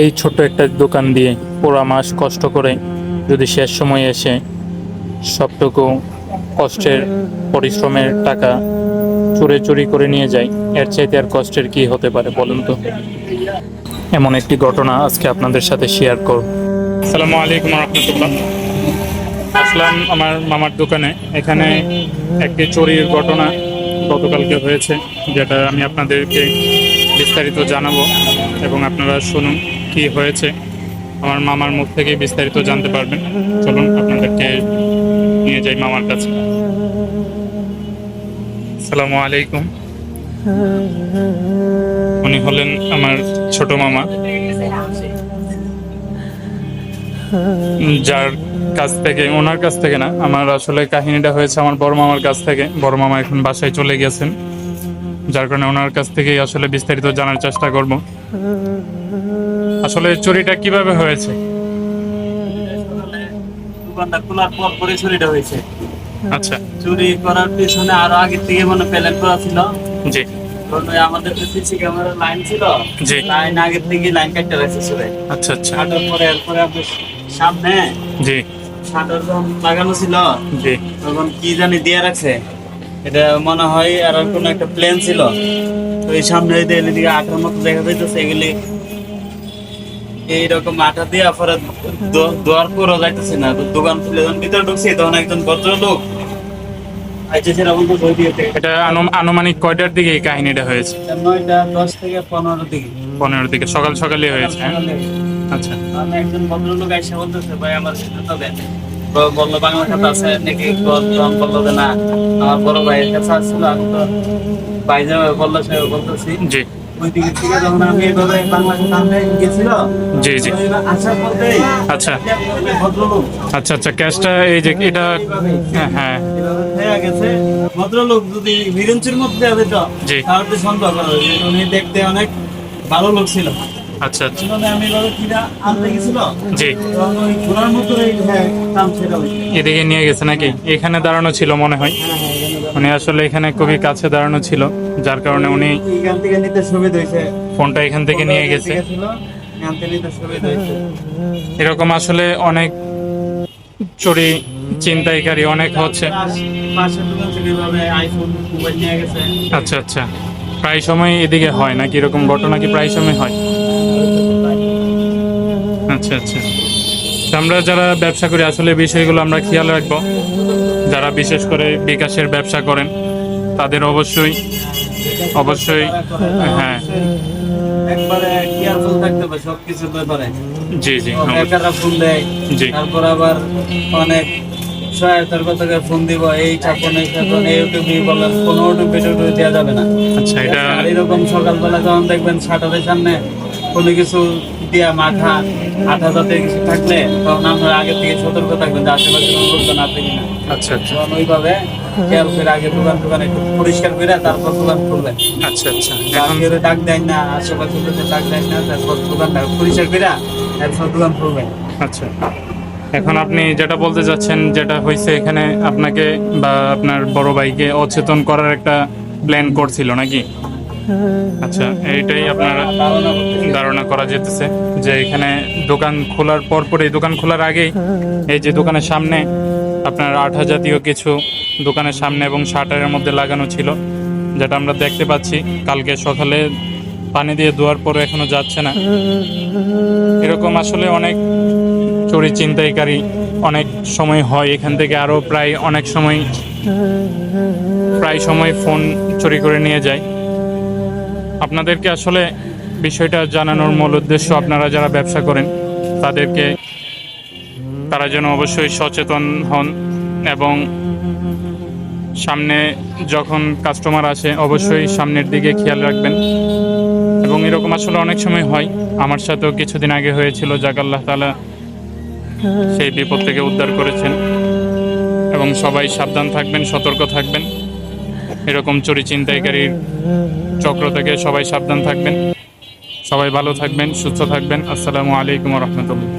এই ছোট্ট একটা দোকান দিয়ে পুরা মাস কষ্ট করে যদি শেষ সময় এসে সবটুকু কষ্টের পরিশ্রমের টাকা চুরে চুরি করে নিয়ে যায়, এর চাইতে আর কষ্টের কি হতে পারে বলুন তো? এমন একটি ঘটনা আজকে আপনাদের সাথে শেয়ার করব। আসসালামু আলাইকুম রহমতুল্লাহ। আসলাম আমার মামার দোকানে। এখানে একটি চুরির ঘটনা গতকালকে হয়েছে, যেটা আমি আপনাদেরকে বিস্তারিত জানাব এবং আপনারা শুনুন। কি হয়েছে, আমার মামার মুখ থেকে বিস্তারিত জানতে পারবেন। চলুন আপনাদেরকে নিয়ে যাই মামার কাছে। আসসালামু আলাইকুম। উনি হলেন আমার ছোট মামা, যার কাছ থেকে, ওনার কাছ থেকে না, আমার আসলে কাহিনীটা হয়েছে আমার বড় মামার কাছ থেকে। বড় মামা এখন বাসায় চলে গেছেন, যার কারণে ওনার কাছ থেকেই আসলে বিস্তারিত জানার চেষ্টা করব। আসলে চুরিটা কীভাবে হয়েছে? দোকানটা খোলার পর পরে চুরিটা হয়েছে। আচ্ছা। চুরি করার পিছনে আরও আগে থেকে মানে প্ল্যান করা ছিল। জি। আমাদের সিসি লাইন ছিল জি। লাইন আগে থেকে লাইন কাটতে রাখছে আচ্ছা আচ্ছা। কাটার পরে এরপরে আপনার সামনে জি। শাটার যখন লাগানো ছিল জি। তখন কি জানি দিয়ে রাখছে? এটা মনে হয় আর কোন একটা ছিল। তো এই সামনে এদিকে আঠার মতো দেখা যাইতেছে এগুলি এইরকম আঠা দিয়া পরে দোয়ার পুরো যাইতেছে না। দোকান খুলে যখন ভিতরে ঢুকছি তখন একজন ভদ্রলোক এটা আনুমানিক কয়টার দিকে এই কাহিনীটা হয়েছে? নয়টা দশ থেকে পনেরো দিকে। পনেরো দিকে। সকাল সকালে হয়েছে হ্যাঁ? আচ্ছা। একজন ভদ্রলোক বলতেছে ভাই আমার সাথে তো দেন। বলল বাংলা খাতা আছে নাকি তখন বলল যে না আমার বড় ভাইয়ের কাছে আসছিল আমি তো ভাই বলল সে বলতেছি। জি। ওই দিকে থেকে যখন আমি এইভাবে বাংলা খাতা গেছিল জি জি। আসার আচ্ছা। ভদ্রলোক আচ্ছা আচ্ছা ক্যাশটা এই যে এটা হ্যাঁ, হ্যাঁ। গেছে। ভদ্রলোক যদি বিরঞ্চির মধ্যে হবে তো জি। তাহলে সন্দেহ করা উনি দেখতে অনেক ভালো লোক ছিল। আচ্ছা আচ্ছা। আমি এভাবে আনতে গেছিল জি। ঘোড়ার মতো এই হ্যাঁ কাম এদিকে নিয়ে গেছে নাকি? এখানে দাঁড়ানো ছিল মনে হয়। হ্যাঁ হ্যাঁ উনি আসলে এখানে খুবই কাছে দাঁড়ানো ছিল যার কারণে উনি এখান থেকে নিতে সুবিধা হয়েছে। ফোনটা এখান থেকে নিয়ে গেছে। এরকম আসলে অনেক চুরি চিন্তাইকারী অনেক হচ্ছে। আচ্ছা আচ্ছা। প্রায় সময় এদিকে হয় নাকি? এরকম ঘটনা কি প্রায় সময় হয়? আচ্ছা আচ্ছা। আমরা যারা ব্যবসা করি আসলে বিষয়গুলো আমরা খেয়াল রাখব। যারা বিশেষ করে বিকাশের ব্যবসা করেন তাদের অবশ্যই অবশ্যই হ্যাঁ। একবারে কেয়ারফুল থাকতে হবে সবকিছুর ব্যাপারে। জি জি বেকাররা ফোন দেয় জি। তারপর আবার অনেক সহায়তার কথা ফোন দিব এই ছাপন এই ছাপন এই ইউটিউবে বলেন কোনো ইউটিউবে দেওয়া যাবে না। আচ্ছা এটা আর এরকম সকালবেলা যখন দেখবেন শাটারের সামনে কোনো কিছু দিয়া মাথা আঠা জাতীয় কিছু থাকলে তখন আপনারা আগে থেকে সতর্ক থাকবেন যে আশেপাশে কোনো লোকজন আছে কিনা আচ্ছা আচ্ছা। তখন ওইভাবে খেয়াল করে আগে দোকান দোকান একটু পরিষ্কার করে তারপর দোকান খুলবেন। আচ্ছা আচ্ছা। কেউ ডাক দেয় না আশেপাশে লোকের ডাক দেয় না তারপর দোকানটা পরিষ্কার করে তারপর দোকান খুলবেন। আচ্ছা। এখন আপনি যেটা বলতে চাচ্ছেন যেটা হয়েছে এখানে আপনাকে বা আপনার বড় ভাইকে অচেতন করার একটা প্ল্যান করছিল নাকি? আচ্ছা এইটাই আপনারা ধারণা করা যেতেছে যে এখানে দোকান খোলার পর পরে দোকান খোলার আগেই এই যে দোকানের সামনে আপনার আঠা জাতীয় কিছু দোকানের সামনে এবং শাটারের মধ্যে লাগানো ছিল, যেটা আমরা দেখতে পাচ্ছি। কালকে সকালে পানি দিয়ে ধোয়ার পর এখনও যাচ্ছে না। এরকম আসলে অনেক চুরি চিন্তাইকারী অনেক সময় হয়। এখান থেকে আরও প্রায় অনেক সময়, প্রায় সময় ফোন চুরি করে নিয়ে যায়। আপনাদেরকে আসলে বিষয়টা জানানোর মূল উদ্দেশ্য আপনারা যারা ব্যবসা করেন, তাদেরকে তারা যেন অবশ্যই সচেতন হন এবং সামনে যখন কাস্টমার আসে, অবশ্যই সামনের দিকে খেয়াল রাখবেন। এবং এরকম আসলে অনেক সময় হয়। আমার সাথেও কিছুদিন আগে হয়েছিল, যাক আল্লাহ তালা সেই বিপদ থেকে উদ্ধার করেছেন। এবং সবাই সাবধান থাকবেন, সতর্ক থাকবেন। এরকম চুরি চিন্তাইকারীর চক্র থেকে সবাই সাবধান থাকবেন। সবাই ভালো থাকবেন, সুস্থ থাকবেন। আসসালামু আলাইকুম রহমতুল্লাহ